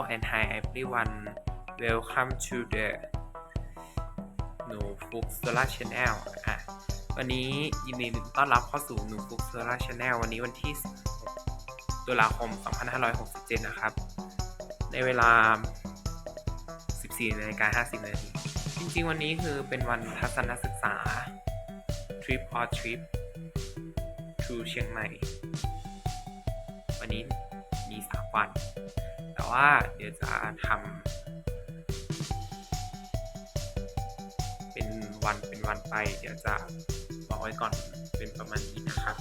Hello and hi everyone Welcome to the หนูฟุก Solar Channel อะวันนี้ยินดีต้อนรับเข้าสู่หนูฟุก Solar Channel วันนี้วันที่ตุลาคม 2567 นะครับ ในเวลา 14นาฬิกา50นาทีจริงๆ วันนี้คือเป็นวันทัศนศึกษา Trip or Trip to เชียงใหม่ วันนี้มีสามวัน ว่าเดี๋ยวจะทำเป็นวันเป็นวันไป เดี๋ยวจะบอกไว้ก่อนเป็นประมาณนี้นะครับ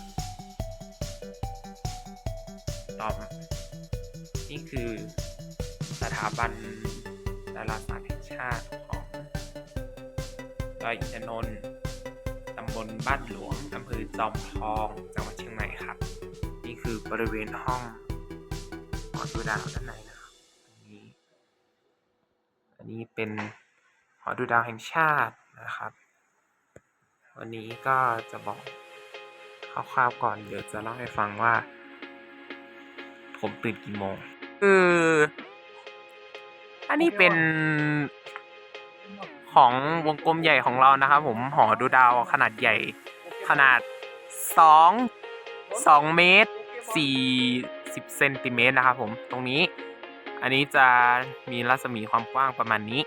ต่อมนี่คือสถาบันดาราศาสตร์แห่งชาติของดอยอินทนนท์ตำบลบ้านหลวงอำเภอจอมทอง จังหวัดเชียงใหม่ครับ นี่คือบริเวณห้องหอดูดาวด้านใน อันนี้เป็นหอดูดาวแห่งชาตินะครับ วันนี้ก็จะบอกคร่าวๆก่อนเดี๋ยวจะเล่าให้ฟังว่า ผมตื่นกี่โมง คืออันนี้เป็นของวงกลมใหญ่ของเรานะครับผมหอดูดาวขนาดใหญ่ขนาดสองสองเมตรสี่สิบเซนติเมตรนะครับผมตรงนี้ อันนี้จะมีรัศมีความกว้างประมาณนี้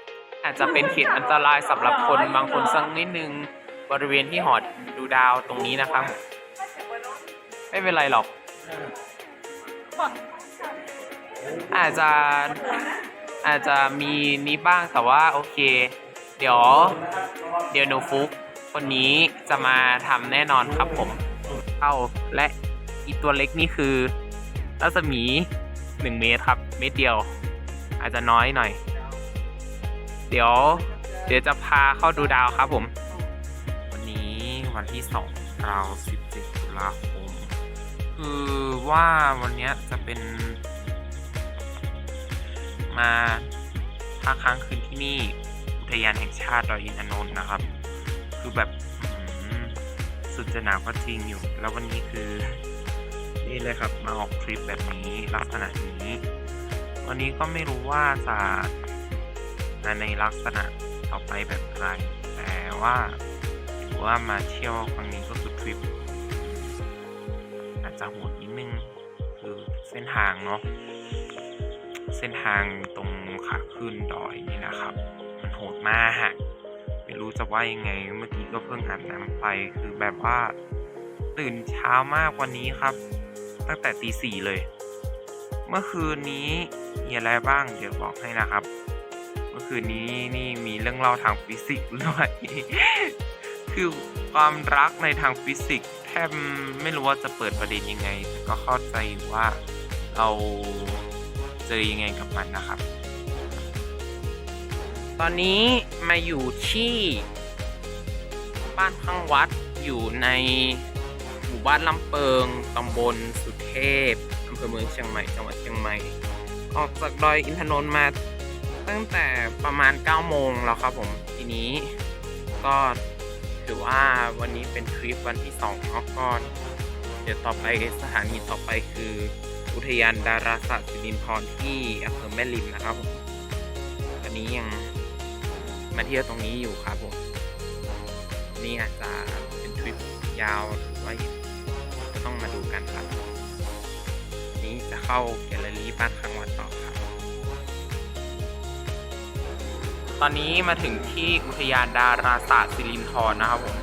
อาจจะเป็นเขตอันตรายสำหรับคนบางคนสักนิดนึงบริเวณที่หอดูดาวตรงนี้นะครับ ไม่เป็นไรหรอก อาจจะอาจจะมีนี้บ้างแต่ว่าโอเค เดี๋ยว เดี๋ยวหนูฟุกคนนี้จะมาทำแน่นอนครับผมเข้าและอีตัวเล็กนี่คือรัศมี หนึ่งเมตรครับ เมตรเดียว อาจจะน้อยหน่อย เดี๋ยว เดี๋ยวจะพาเข้าดูดาวครับผม วันนี้วันที่สองเราสิบเจ็ดตุลาคมคือว่าวันนี้จะเป็น มาพักค้างคืนที่นี่อุทยานแห่งชาติดอยอินทนนท์นะครับ คือแบบสุดจะหนาวก็จริงอยู่ แล้ววันนี้คือ นี่เลยครับมาออกทริปแบบนี้ลักษณะนี้วันนี้ก็ไม่รู้ว่าจะในลักษณะต่อไปแบบไร แต่ว่าถือว่ามาเที่ยวครั้งนี้ก็คือทริปอาจจะโหดนิดนึงคือเส้นทางเนาะเส้นทางตรงขาขึ้นดอยนี่นะครับ มันโหดมากไม่รู้จะว่ายังไง เมื่อกี้ก็เพิ่งอาบน้ำไปคือแบบว่าตื่นเช้ามากวันนี้ครับ ตั้งแต่ตีสี่เลย เมื่อคืนนี้มีอะไรบ้างเดี๋ยวบอกให้นะครับ เมื่อคืนนี้นี่มีเรื่องเล่าทางฟิสิกส์ด้วยคือความรักในทางฟิสิกส์แทบไม่รู้ว่าจะเปิดประเด็นยังไง แต่ก็เข้าใจว่าเราเจอยังไงกับมันนะครับ ตอนนี้มาอยู่ที่บ้านข้างวัดอยู่ในหมู่บ้านลำเปิงตำบลสุ เทพอำเภอเมืองเชียงใหม่จังหวัดเชียงใหม่ ออกจากดอยอินทนนท์มาตั้งแต่ประมาณ 9 โมงแล้วครับผมทีนี้ก็ถือว่าวันนี้เป็นทริปวันที่2เนาะก็เดี๋ยวต่อไปสถานีต่อไปคือ อุทยานดาราศาสตร์สิรินธรที่อำเภอแม่ริมนะครับผมตอนนี้ยังมาเที่ยวตรงนี้อยู่ครับผมนี่อาจจะเป็นทริปยาวว่าต้องมาดูกันครับ นี้จะเข้าแกลเลอรี่บ้านข้างวัดต่อครับ ตอนนี้มาถึงที่อุทยานดาราศาสตร์สิรินธรนะครับผม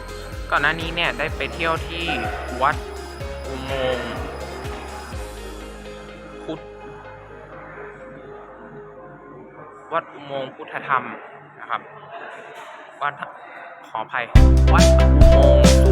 ก่อนหน้านี้เนี่ยได้ไปเที่ยวที่วัดอุโมงค์พุทธวัดอุโมงค์พุทธธรรมนะครับวัดขออภัยวัดอุโมงค์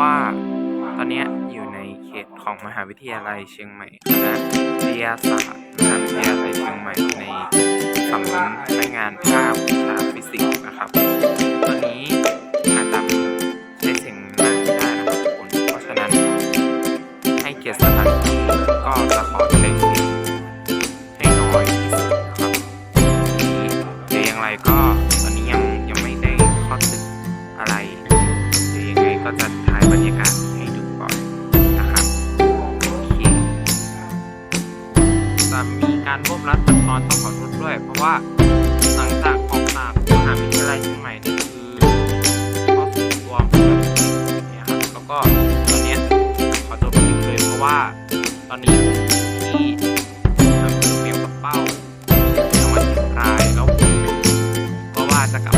ว่าตอนนี้อยู่ในเขตของมหาวิทยาลัยเชียงใหม่คณะวิทยาศาสตร์มหาวิทยาลัยเชียงใหม่ในสำนักงานภาพวิชาฟิสิกส์นะครับ ตอนนี้ รับรัดตัดตอนต้องขอโทษด้วย เพราะว่าหลังจากออกจากมหาวิทยาลัยเชียงใหม่นี่คือก็สุดตัวเหมือนกันเนี่ยครับแล้วก็ตอนเนี้ยขอตัวไปเลยเพราะว่าตอนนี้ที่ทำเภอเวียงปะเป้าจังหวัดเชียงรายแล้วก็ว่าจะกลับ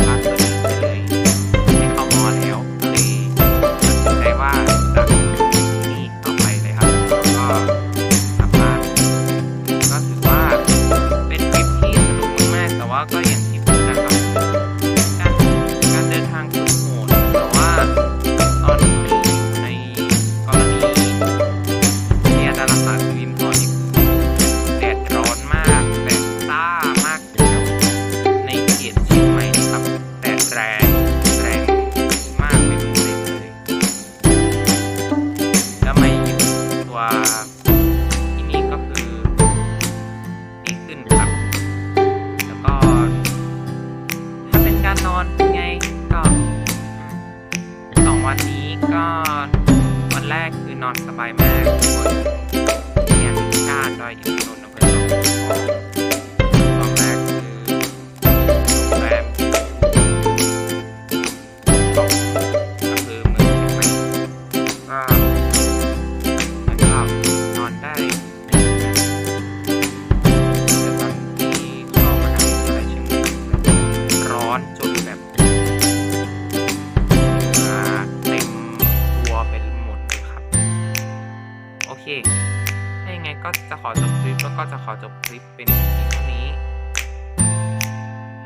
ก็จะขอจบคลิปเป็นเพียงเท่านี้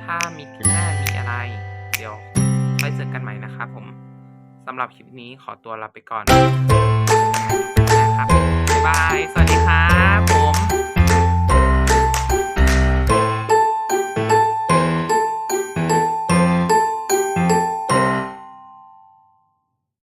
ถ้ามีคลิปหน้ามีอะไร เดี๋ยวไปเจอกันใหม่นะครับผมสำหรับคลิปนี้ขอตัวลาไปก่อนนะครับบ๊ายบาย สวัสดีครับ